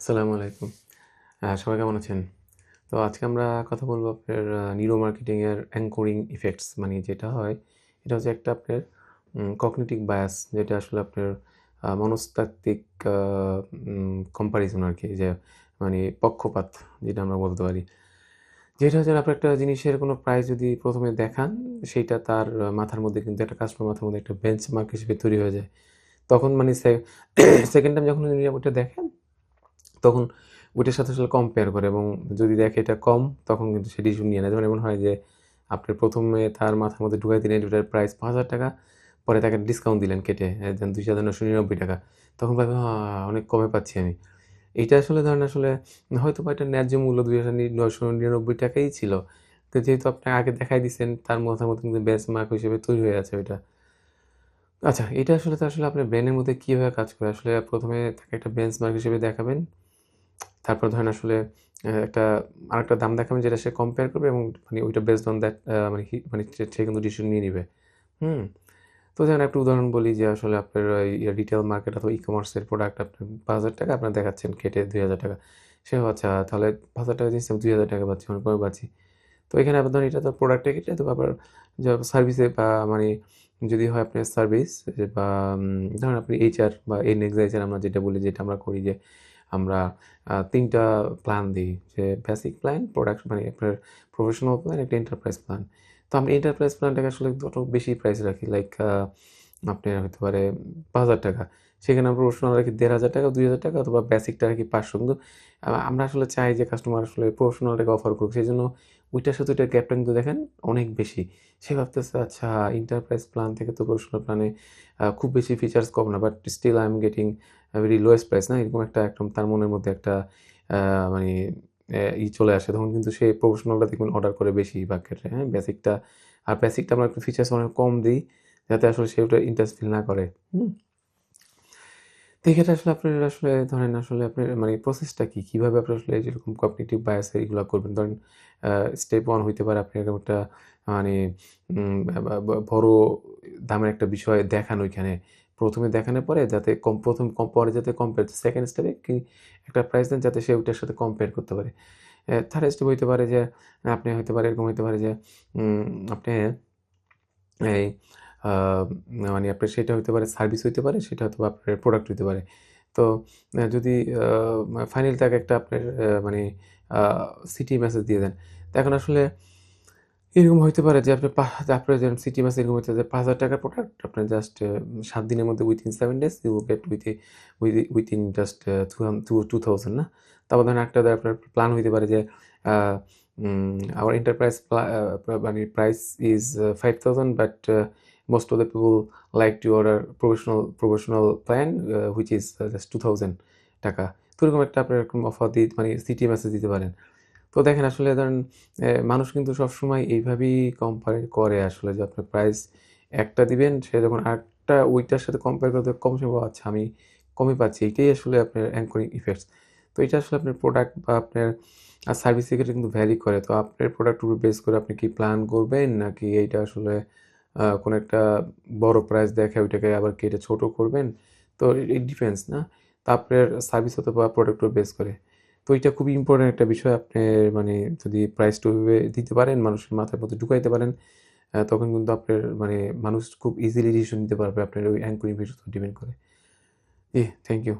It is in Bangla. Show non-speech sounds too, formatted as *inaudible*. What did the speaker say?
আসসালামু আলাইকুম। সবাই কেমন আছেন? তো আজকে আমরা কথা বলব আপনার নিউরো মার্কেটিংয়ের অ্যাঙ্করিং ইফেক্টস মানে যেটা হয়, এটা হচ্ছে একটা আপনার কগনিটিভ বায়াস যেটা আসলে আপনার মনস্তাত্ত্বিক কম্পারিজন আর কি, যে মানে পক্ষপাত, যেটা আমরা বলতে পারি। যেটা হচ্ছে আপনার একটা জিনিসের কোনো প্রাইস যদি প্রথমে দেখান, সেইটা তার মাথার মধ্যে কিন্তু একটা কাস্টমার মাথার মধ্যে একটা বেঞ্চ মার্ক হিসেবে তৈরি হয়ে যায়। তখন মানে সেকেন্ড টাইম *coughs* যখন ওটা দেখেন তখন ওইটার সাথে আসলে কম্পেয়ার করে এবং যদি দেখে এটা কম, তখন কিন্তু সেটি ইস্যু নিয়ে নেয়। যেমন এমন হয় যে, আপনি প্রথমে তার মাথার মধ্যে ঢুকাই দিলেন এটার প্রাইস পাঁচ হাজার টাকা, পরে তাকে ডিসকাউন্ট দিলেন কেটে দেন দুই হাজার নশো নিরানব্বই টাকা। তখন ভাবে হ্যাঁ অনেক কমে পাচ্ছি আমি। এটা আসলে ধরেন আসলে হয়তো বা এটা ন্যায্য মূল্য দুই হাজার নশো নিরানব্বই টাকাই ছিল। তো যেহেতু আপনি আগে দেখাই দিচ্ছেন তার মাথার মধ্যে কিন্তু বেঞ্চ মার্ক হিসেবে তৈরি হয়ে আছে ওইটা। আচ্ছা এটা আসলে তো আসলে আপনার ব্রেনের মধ্যে কীভাবে কাজ করে? আসলে প্রথমে তাকে একটা বেঞ্চ মার্ক হিসেবে দেখাবেন। তারপর ধরেন আসলে একটা, আরেকটা দাম দেখাবেন যেটা সে কম্পেয়ার করবে এবং মানে ওইটা বেসড অন দ্যাট মানে মানে সে- কিন্তু ডিসিশন নিয়ে নিবে। হুম? তো যেমন একটা উদাহরণ বলি যে আসলে আপনার রিটেল মার্কেট অথবা ই কমার্সের প্রোডাক্ট আপনার পাঁচ হাজার টাকা আপনার দেখাচ্ছেন কেটে দুই হাজার টাকা। সে আচ্ছা তাহলে পাঁচ হাজার টাকা জিনিস দুই হাজার টাকা পাচ্ছি অনেক কমে পাচ্ছি। তো এখানে আপনার ধরুন এটা তো প্রোডাক্টে কেটে তো আবার সার্ভিসে বা মানে যদি হয় আপনার সার্ভিস বা ধরুন আপনি এইচআর বা এন এক্সাইচার আমরা যেটা বলি, যেটা আমরা করি যে আমরা তিনটা প্ল্যান দিই, যে বেসিক প্ল্যান প্রোডাক্ট মানে আপনার প্রফেশনাল প্ল্যান একটা এন্টারপ্রাইজ প্ল্যান তো আমি এন্টারপ্রাইজ প্ল্যানটাকে আসলে একটু বেশি প্রাইস রাখি লাইক আপনার হতে পারে পাঁচ হাজার টাকা। সেখানে আমরা প্রফেশনাল রাখি দেড় হাজার টাকা, দুই হাজার টাকা অথবা বেসিকটা রাখি পাঁচশো। কিন্তু আমরা আসলে চাই যে কাস্টমার আসলে প্রফেশনালটাকে অফার করুক। সেই জন্য ওইটার সাথে ওইটার গ্যাপটা কিন্তু দেখেন অনেক বেশি। সে ভাবতেছে আচ্ছা এন্টারপ্রাইজ প্ল্যান থেকে তো প্রফেশনাল প্ল্যানে খুব বেশি ফিচার্স কম না but still I am getting very lowest price না, এরকম একটা একদম তার মনের মধ্যে একটা মানে ই চলে আসে। তখন কিন্তু সে প্রফেশনালটা দেখবেন অর্ডার করে বেশি বা ক্ষেত্রে হ্যাঁ? বেসিকটা আর বেসিকটা আমরা একটু ফিচার্স অনেক কম দিই, যাতে আসলে সে ওটা ইন্টারেস্ট ফিল না করে, হুম? তো এক্ষেত্রে আসলে আপনার, আসলে ধরেন আসলে আপনার মানে প্রসেসটা কী? কীভাবে আপনি আসলে যেরকম কগনিটিভ বায়াস এগুলো করবেন? ধরেন স্টেপ ওয়ান হইতে পারে আপনি এরকম একটা মানে বড় দামের একটা বিষয় দেখান ওইখানে প্রথমে দেখানোর পরে যাতে কম, প্রথম কম, পরে যাতে কম্পেয়ার সেকেন্ড স্টেপে কি একটা প্রাইস দেন যাতে সে ওইটার সাথে কম্পেয়ার করতে পারে। থার্ড স্টেপ হইতে পারে যে, আপনি হইতে পারে এরকম হইতে পারে যে আপনি এই মানে আপনার সেটা হইতে পারে সার্ভিস হইতে পারে, সেটা হয়তো আপনার প্রোডাক্ট হইতে পারে। তো যদি ফাইনাল তাকে একটা আপনার মানে সিটি মেসেজ দিয়ে দেন। তো এখন আসলে এরকম হইতে পারে যে আপনি আপনার যেমন সিটি মেসেজ এরকম হতে পারে পাঁচ হাজার টাকার প্রোডাক্ট আপনার জাস্ট সাত দিনের মধ্যে within seven days you get with with within just two two thousand না? তারপর ধরেন একটা আপনার প্ল্যান হইতে পারে যে আওয়ার এন্টারপ্রাইজ মানে price is five thousand but most of the people like to order professional professional plan uh, is just two 2000 টাকা। তো এরকম একটা আপনার এরকম অফার দিয়ে মানে সিটি মেসেজ দিতে পারেন। তো দেখেন আসলে ধরেন মানুষ কিন্তু সবসময় এইভাবেই কম্পেয়ার করে আসলে যে আপনার প্রাইস একটা দিবেন, সে যখন আরেকটা ওইটার সাথে কম্পেয়ার করতে কম সময় আচ্ছা আমি কমই পাচ্ছি। এইটাই আসলে আপনার অ্যাঙ্করিং ইফেক্টস তো এটা আসলে আপনার প্রোডাক্ট বা আপনার সার্ভিস থেকে কিন্তু ভ্যারি করে। তো আপনার প্রোডাক্ট উপর বেস করে আপনি কি প্ল্যান করবেন? নাকি এইটা আসলে কোনো একটা বড় প্রাইস দেখে ওইটাকে আবার কেটে ছোট করবেন? তো ইট ডিফেন্স না? তা আপনার সার্ভিস অথবা প্রোডাক্ট উপর বেস করে। তো এটা খুবই ইম্পর্টেন্ট একটা বিষয়। আপনি মানে যদি প্রাইসটা ওইভাবে দিতে পারেন, মানুষের মাথার মধ্যে ঢুকাইতে পারেন তখন কিন্তু আপনার মানে মানুষ খুব ইজিলি ডিসিশন নিতে পারবে আপনার ওই অ্যাঙ্করিং ভিডিও ডিপেন্ড করে। জি থ্যাংক ইউ